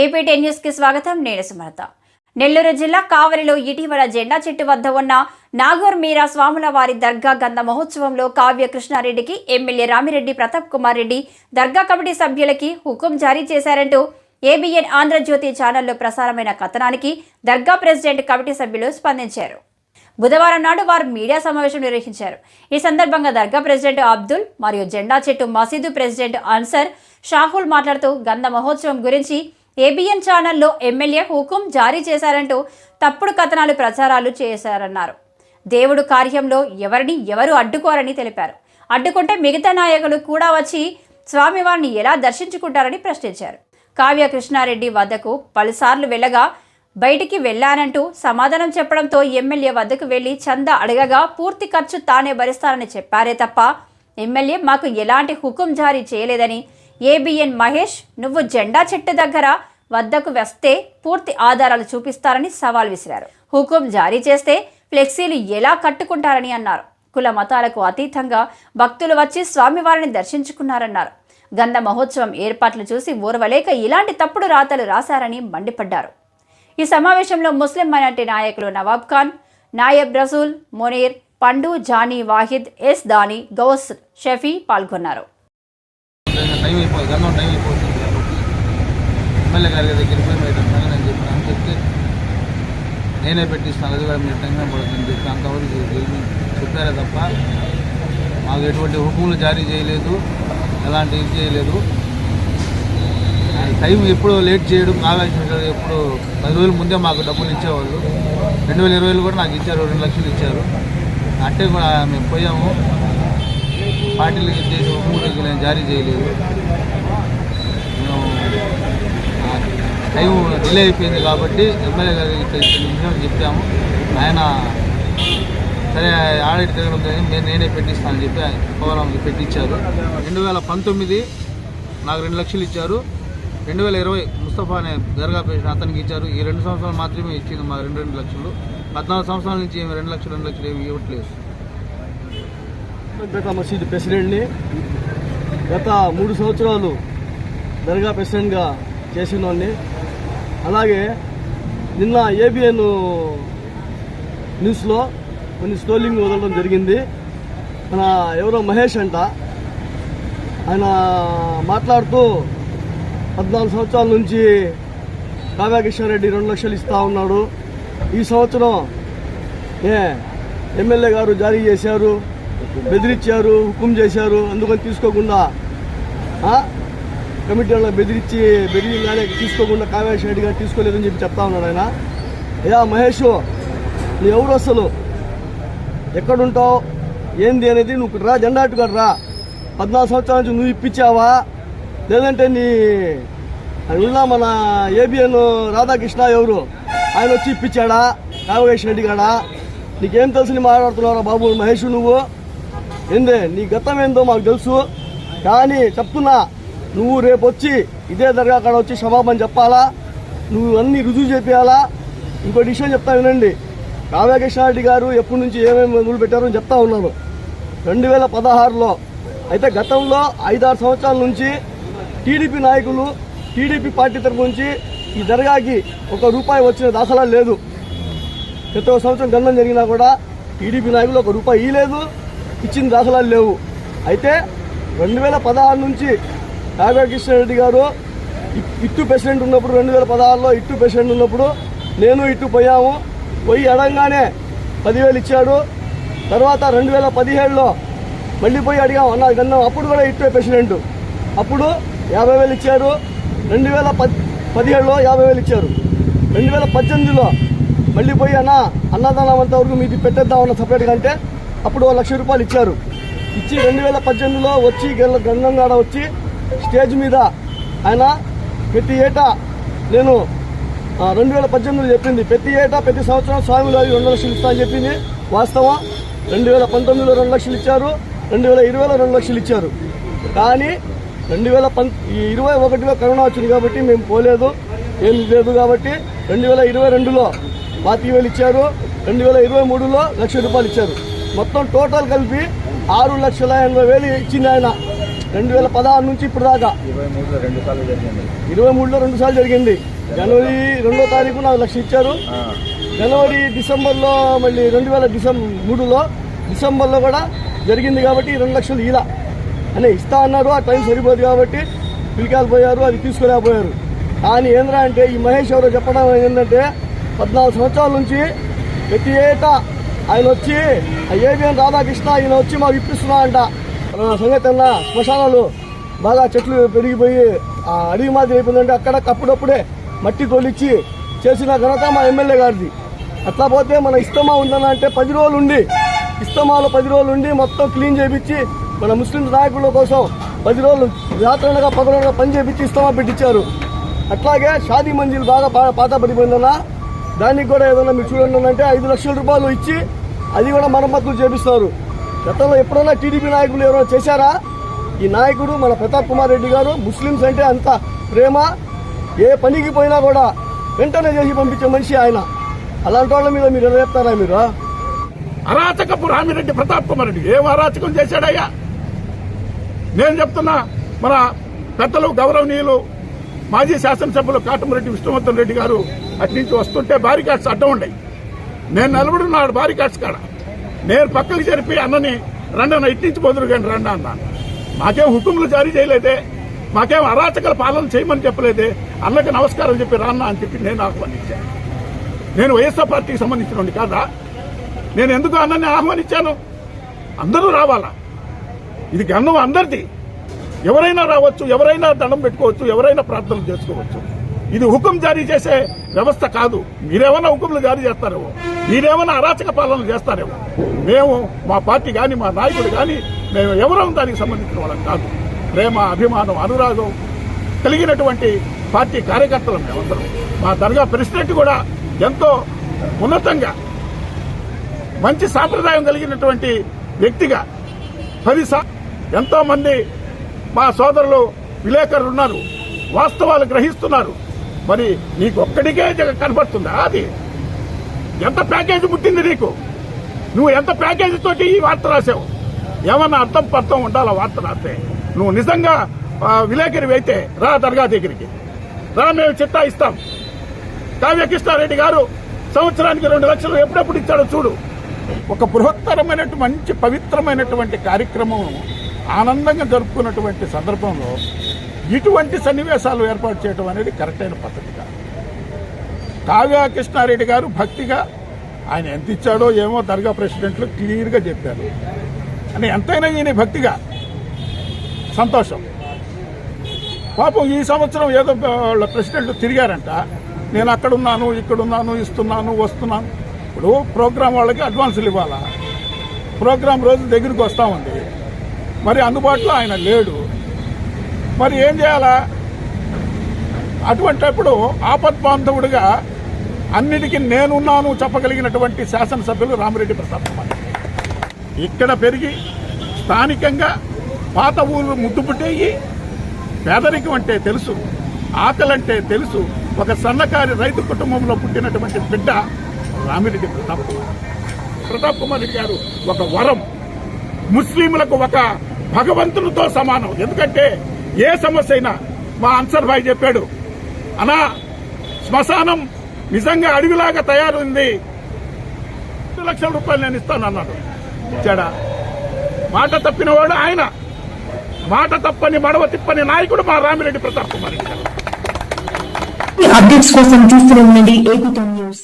AP ten న్యూస్కి స్వాగతం. నేను సుమలత. నెల్లూరు జిల్లా కావలిలో ఇటీవల జెండా చెట్టు వద్ద ఉన్న నాగూర్ మీరా స్వాముల వారి దర్గా గంధ మహోత్సవంలో కావ్య కృష్ణారెడ్డికి ఎమ్మెల్యే రామిరెడ్డి ప్రతాప్ కుమార్ రెడ్డి దర్గా కమిటీ సభ్యులకి హుకుం జారీ చేశారంటూ ఏబిఎన్ ఆంధ్రజ్యోతి ఛానల్లో ప్రసారమైన కథనానికి దర్గా ప్రెసిడెంట్ కమిటీ సభ్యులు స్పందించారు. బుధవారం నాడు వారు మీడియా సమావేశం నిర్వహించారు. ఈ సందర్భంగా దర్గా ప్రెసిడెంట్ అబ్దుల్ మరియు జెండా చెట్టు మసీదు ప్రెసిడెంట్ అన్సర్ షాహుల్ మాట్లాడుతూ గంధ మహోత్సవం గురించి ఏబిఎన్ ఛానల్లో ఎమ్మెల్యే హుకుం జారీ చేశారంటూ తప్పుడు కథనాలు ప్రచారాలు చేశారన్నారు. దేవుడు కార్యంలో ఎవరిని ఎవరు అడ్డుకోరని తెలిపారు. అడ్డుకుంటే మిగతా నాయకులు కూడా వచ్చి స్వామివారిని ఎలా దర్శించుకుంటారని ప్రశ్నించారు. కావ్య కృష్ణారెడ్డి వద్దకు పలుసార్లు వెళ్ళగా బయటికి వెళ్ళానంటూ సమాధానం చెప్పడంతో ఎమ్మెల్యే వద్దకు వెళ్ళి చంద అడగగా పూర్తి ఖర్చు తానే భరిస్తానని చెప్పారే తప్ప ఎమ్మెల్యే మాకు ఎలాంటి హుకుం జారీ చేయలేదని ఏబిఎన్ మహేష్ నువ్వు జెండా చెట్టు దగ్గర వద్దకు వస్తే పూర్తి ఆధారాలు చూపిస్తారని సవాల్ విసిరారు. హుకుం జారీ చేస్తే ఫ్లెక్సీలు ఎలా కట్టుకుంటారని అన్నారు. కుల మతాలకు అతీతంగా భక్తులు వచ్చి స్వామివారిని దర్శించుకున్నారన్నారు. గంధ మహోత్సవం ఏర్పాట్లు చూసి ఓర్వలేక ఇలాంటి తప్పుడు రాతలు రాశారని మండిపడ్డారు. ఈ సమావేశంలో ముస్లిం మైనార్టీ నాయకులు నవాబ్ ఖాన్ నాయబ్ రసూల్ మునీర్ పండు జానీ వాహిద్ ఎస్ దాని గౌస్ షఫీ పాల్గొన్నారు. టైం అయిపోతుంది గన్నం టైం అయిపోతుంది కాబట్టి ఎమ్మెల్యే గారి దగ్గరికి పోయి మీరు నేను చెప్పిన అని చెప్తే నేనే పెట్టిస్తాను. అది కూడా మీరు టైం పడుతుంది. చెప్పి అంతవరకు చెప్పారే తప్ప మాకు ఎటువంటి హుకుములు జారీ చేయలేదు ఎలాంటి ఇది చేయలేదు. టైం ఎప్పుడు లేట్ చేయడం కావాల్సిన ఎప్పుడు పది రోజుల ముందే మాకు డబ్బులు ఇచ్చేవాళ్ళు. రెండు వేల ఇరవైలో కూడా నాకు ఇచ్చారు రెండు లక్షలు ఇచ్చారు. అంటే కూడా మేము పోయాము. పార్టీలకు ఇచ్చేసి హుకుములకు నేను జారీ చేయలేదు. మేము టైం డిలే అయిపోయింది కాబట్టి ఎమ్మెల్యే గారికి నిమిషాలు చెప్పాము. ఆయన సరే ఆడిట్ తిరగడం జరిగింది. నేను నేనే పెట్టిస్తానని చెప్పి ఆయన పోవడానికి పెట్టించారు. రెండు వేల పంతొమ్మిది నాకు రెండు లక్షలు ఇచ్చారు. రెండు వేల ఇరవై ముస్తఫా అనే దర్గా పేషెంట్ అతనికి ఇచ్చారు. ఈ రెండు సంవత్సరాలు మాత్రమే ఇచ్చింది మాకు రెండు రెండు లక్షలు. పద్నాలుగు సంవత్సరాల నుంచి ఏమి రెండు లక్షలు రెండు లక్షలు ఏమి ఇవ్వట్లేదు. గత మసీదు ప్రెసిడెంట్ని గత మూడు సంవత్సరాలు దర్గా ప్రెసిడెంట్గా చేసిన అలాగే నిన్న ఏబిఎన్ న్యూస్లో కొన్ని స్టోలింగ్ వదలడం జరిగింది. మన ఎవరో మహేష్ అంట. ఆయన మాట్లాడుతూ పద్నాలుగు సంవత్సరాల నుంచి రెడ్డి రెండు లక్షలు ఇస్తా ఉన్నాడు. ఈ సంవత్సరం ఏ ఎమ్మెల్యే గారు జారీ చేశారు? బెదిరించారు హుకుం చేశారు అందుకని తీసుకోకుండా కమిటీ వాళ్ళ బెదిరించి బెదిరింగానే తీసుకోకుండా కావ్యాష్ రెడ్డి గారు తీసుకోలేదని చెప్పి చెప్తా ఉన్నాడు ఆయన. అయ్యా మహేష్ నువ్వు ఎవరు అసలు? ఎక్కడుంటావు? ఏంది అనేది నువ్వు రా జెండా అట్టుకాడ రా. పద్నాలుగు సంవత్సరాల నుంచి నువ్వు ఇప్పించావా? లేదంటే నీ ఉన్న మన ఏబిఎన్ రాధాకృష్ణ ఎవరు? ఆయన వచ్చి ఇప్పించాడా? కావ్యేష్ రెడ్డి గాడా? నీకేం తెలుసు నీ మాట్లాడుతున్నారా బాబు మహేష్ నువ్వు? ఏందే నీ గతం ఏందో మాకు తెలుసు కానీ చెప్తున్నా నువ్వు రేపు వచ్చి ఇదే దర్గా కాడ వచ్చి క్షమాపణ చెప్పాలా? నువ్వు అన్ని రుజువు చేపించాలా ఇంకోటి విషయం చెప్తా వినండి. కావ్యకృష్ణారెడ్డి గారు ఎప్పటి నుంచి ఏమేమి మొదలు పెట్టారో చెప్తా ఉన్నాను. రెండు వేల పదహారులో అయితే గతంలో ఐదారు సంవత్సరాల నుంచి టీడీపీ నాయకులు టీడీపీ పార్టీ తరపు నుంచి ఈ దర్గాకి ఒక రూపాయి వచ్చిన దాఖలా లేదు. ప్రతి సంవత్సరం గంధం జరిగినా కూడా టీడీపీ నాయకులు ఒక రూపాయి ఇవ్వలేదు ఇచ్చిన దాఖలాలు లేవు. అయితే రెండు వేల పదహారు నుంచి నాగకృష్ణారెడ్డి గారు ఇట్టు ప్రెసిడెంట్ ఉన్నప్పుడు రెండు వేల పదహారులో ఇట్టు ప్రెసిడెంట్ ఉన్నప్పుడు నేను ఇట్టు పోయాము. పోయి అడగానే పదివేలు ఇచ్చాడు. తర్వాత రెండు వేల పదిహేడులో మళ్ళీ పోయి అడిగాము అన్న గంధం అప్పుడు కూడా ఇట్టే ప్రెసిడెంట్. అప్పుడు యాభై వేలు ఇచ్చారు రెండు వేల పదిహేడులో యాభై వేలు ఇచ్చారు. రెండు వేల పద్దెనిమిదిలో మళ్ళీ పోయి అన్న అన్నదానం అంతవరకు మీది పెట్టేద్దామన్న సపరేట్గా అంటే అప్పుడు ఓ లక్ష రూపాయలు ఇచ్చారు. ఇచ్చి రెండు వేల పద్దెనిమిదిలో వచ్చి గంగంగాడ వచ్చి స్టేజ్ మీద ఆయన ప్రతి ఏటా నేను రెండు వేల పద్దెనిమిదిలో చెప్పింది. ప్రతి ఏటా ప్రతి సంవత్సరం స్వామిలో రెండు లక్షలు ఇస్తా అని చెప్పింది. వాస్తవం రెండు వేల పంతొమ్మిదిలో రెండు లక్షలు ఇచ్చారు. రెండు వేల ఇరవైలో రెండు లక్షలు ఇచ్చారు. కానీ రెండు వేల పం ఈ ఇరవై ఒకటిలో కరోనా వచ్చింది కాబట్టి మేము పోలేదు ఏం లేదు కాబట్టి రెండు వేల ఇరవై రెండులో పాతిక వేలు ఇచ్చారు. రెండు వేల ఇరవై మూడులో లక్ష రూపాయలు ఇచ్చారు. మొత్తం టోటల్ కలిపి ఆరు లక్షల ఎనభై వేలు ఇచ్చింది ఆయన. రెండు వేల పదహారు నుంచి ఇప్పుడు దాకా. ఇరవై మూడులో రెండు సార్లు జరిగింది. ఇరవై మూడులో రెండు సార్లు జరిగింది. జనవరి రెండో తారీఖు నాకు లక్ష ఇచ్చారు. జనవరి డిసెంబర్లో మళ్ళీ రెండు వేల డిసెంబర్ మూడులో డిసెంబర్లో కూడా జరిగింది కాబట్టి రెండు లక్షలు ఇలా. అని ఇస్తా అన్నారు ఆ టైం సరిపోదు కాబట్టి పిలికాలు పోయారు అది తీసుకోలేకపోయారు కానీ ఏంద్రా అంటే ఈ మహేష్ ఎవరో చెప్పడం ఏంటంటే పద్నాలుగు సంవత్సరాల నుంచి ప్రతి ఏటా ఆయన వచ్చి ఏబిఎన్ రాధాకృష్ణ ఆయన వచ్చి మాకు ఇప్పిస్తున్నా అంట. సంగతి అన్న శ్మశానాలు బాగా చెట్లు పెరిగిపోయి ఆ అడవి మాదిరి అయిపోయిందంటే అక్కడ అప్పుడప్పుడే మట్టి తోలిచ్చి చేసిన ఘనత మా ఎమ్మెల్యే గారిది. అట్లా పోతే మన ఇస్తమా ఉందన్న అంటే పది రోజులు ఉండి ఇస్తమాలో పది రోజులు ఉండి మొత్తం క్లీన్ చేయించి మన ముస్లిం నాయకుల కోసం పది రోజులు యాత్రనగా పదనగా పని చేయించి ఇస్తమా పెట్టించారు అట్లాగే షాదీ మంజిల్ బాగా పా- పాత పడిపోయిందన్నా దానికి కూడా ఏదైనా మీరు చూడండి అంటే ఐదు లక్షల రూపాయలు ఇచ్చి అది కూడా మరమ్మతులు చేపిస్తారు. గతంలో ఎప్పుడైనా టీడీపీ నాయకులు ఎవరైనా చేశారా? ఈ నాయకుడు మన ప్రతాప్ కుమార్ రెడ్డి గారు ముస్లిమ్స్ అంటే అంత ప్రేమ. ఏ పనికి పోయినా కూడా వెంటనే చేసి పంపించే మనిషి ఆయన. అలాంటి వాళ్ళ మీద మీరు ఎలా చెప్తారా మీరు? అరాచకపు రామిరెడ్డి ప్రతాప్ కుమార్ రెడ్డి ఏం అరాచకం చేశాడయ్యా? నేను చెప్తున్నా మన పెద్దలు గౌరవనీయులు మాజీ శాసనసభ్యులు కాటమరెడ్డి విష్ణువర్ధన్ రెడ్డి గారు అటు నుంచి వస్తుంటే బారికాట్స్ అడ్డం ఉండయి నేను నిలబడున్నాడు బారికాట్స్ కాడ. నేను పక్కకు జరిపి అన్నని రండి ఇటు నుంచి బదులు కానీ రండి అన్నాను మాకేం హుకుములు జారీ చేయలేదే. మాకేం అరాచకల పాలన చేయమని చెప్పలేదే. అన్నకి నమస్కారం చెప్పి రాన్నా అని చెప్పి నేను ఆహ్వానించాను నేను వైఎస్ఆర్ పార్టీకి సంబంధించిన కాదా? నేను ఎందుకు అన్నని ఆహ్వానించాను? అందరూ రావాలా? ఇది గంధం అందరిది. ఎవరైనా రావచ్చు ఎవరైనా దండం పెట్టుకోవచ్చు ఎవరైనా ప్రార్థనలు చేసుకోవచ్చు. ఇది హుకుం జారీ చేసే వ్యవస్థ కాదు. మీరేమైనా హుకుములు జారీ చేస్తారేమో? మీరేమైనా అరాచక పాలన చేస్తారేమో? మేము మా పార్టీ కానీ మా నాయకుడు కానీ మేము ఎవరో దానికి సంబంధించిన వాళ్ళం కాదు. ప్రేమ అభిమానం అనురాగం కలిగినటువంటి పార్టీ కార్యకర్తలు మేమందరం. మా దర్గా ప్రెసిడెంట్ కూడా ఎంతో ఉన్నతంగా మంచి సాంప్రదాయం కలిగినటువంటి వ్యక్తిగా పది సా ఎంతో మంది మా సోదరులు విలేకరులు ఉన్నారు. వాస్తవాలు గ్రహిస్తున్నారు. మరి నీకు ఒక్కడికే జగ- కనబడుతుందా? అది. ఎంత ప్యాకేజీ పుట్టింది నీకు? నువ్వు ఎంత ప్యాకేజీ తోటి ఈ వార్త రాసావు ఏమన్నా అర్థం పర్థం ఉండాలా వార్త రాస్తే? నువ్వు నిజంగా విలేకరి విలేకరివి అయితే రా దర్గా దగ్గరికి. రా మేము చిట్టా ఇస్తాం. కావ్య కృష్ణారెడ్డి గారు సంవత్సరానికి రెండు లక్షలు ఎప్పుడెప్పుడు ఇచ్చాడో చూడు. ఒక బృహత్తరమైనటువంటి మంచి పవిత్రమైనటువంటి కార్యక్రమం ఆనందంగా జరుపుకున్నటువంటి సందర్భంలో ఇటువంటి సన్నివేశాలు ఏర్పాటు చేయడం అనేది కరెక్ట్ అయిన పద్ధతి కాదు. కావ్య కృష్ణారెడ్డి గారు భక్తిగా ఆయన ఎంత ఇచ్చాడో ఏమో దర్గా ప్రెసిడెంట్లు క్లియర్గా చెప్పారు. అని ఎంతైనా ఈయన భక్తిగా. సంతోషం. పాపం ఈ సంవత్సరం ఏదో వాళ్ళ ప్రెసిడెంట్ తిరిగారంట. నేను అక్కడున్నాను ఇక్కడున్నాను ఇస్తున్నాను వస్తున్నాను. ఇప్పుడు ప్రోగ్రాం వాళ్ళకి అడ్వాన్సులు ఇవ్వాలా? ప్రోగ్రాం రోజు దగ్గరికి వస్తా ఉంది. మరి అందుబాటులో ఆయన లేడు. మరి ఏం చేయాలా? అటువంటప్పుడు ఆపద్బాంధవుడిగా అన్నిటికీ నేనున్నాను చెప్పగలిగినటువంటి శాసనసభ్యులు రామిరెడ్డి ప్రతాప్ కుమార్ ఇక్కడ పెరిగి స్థానికంగా పాత ఊళ్ళు ముద్దుపుట్టేయి పేదరికం అంటే తెలుసు ఆకలంటే తెలుసు. ఒక సన్నకారి రైతు కుటుంబంలో పుట్టినటువంటి బిడ్డ రామిరెడ్డి ప్రతాప్ కుమార్ ప్రతాప్ కుమార్ రెడ్డి గారు ఒక వరం. ముస్లింలకు ఒక భగవంతునితో సమానం. ఎందుకంటే ఏ సమస్య అయినా మా అన్సర్ భాయ్ చెప్పాడు. అనా శ్మశానం నిజంగా అడవిలాగా తయారైంది. లక్షల రూపాయలు నేను ఇస్తాను అన్నాడు. ఇచ్చాడా మాట తప్పినవాడు ఆయన. మాట తప్పని మడవ తిప్పని నాయకుడు మా రామిరెడ్డి ప్రతాప్ కుమార్ అప్డేట్స్ కోసం చూస్తూనే ఉండండి. AP news.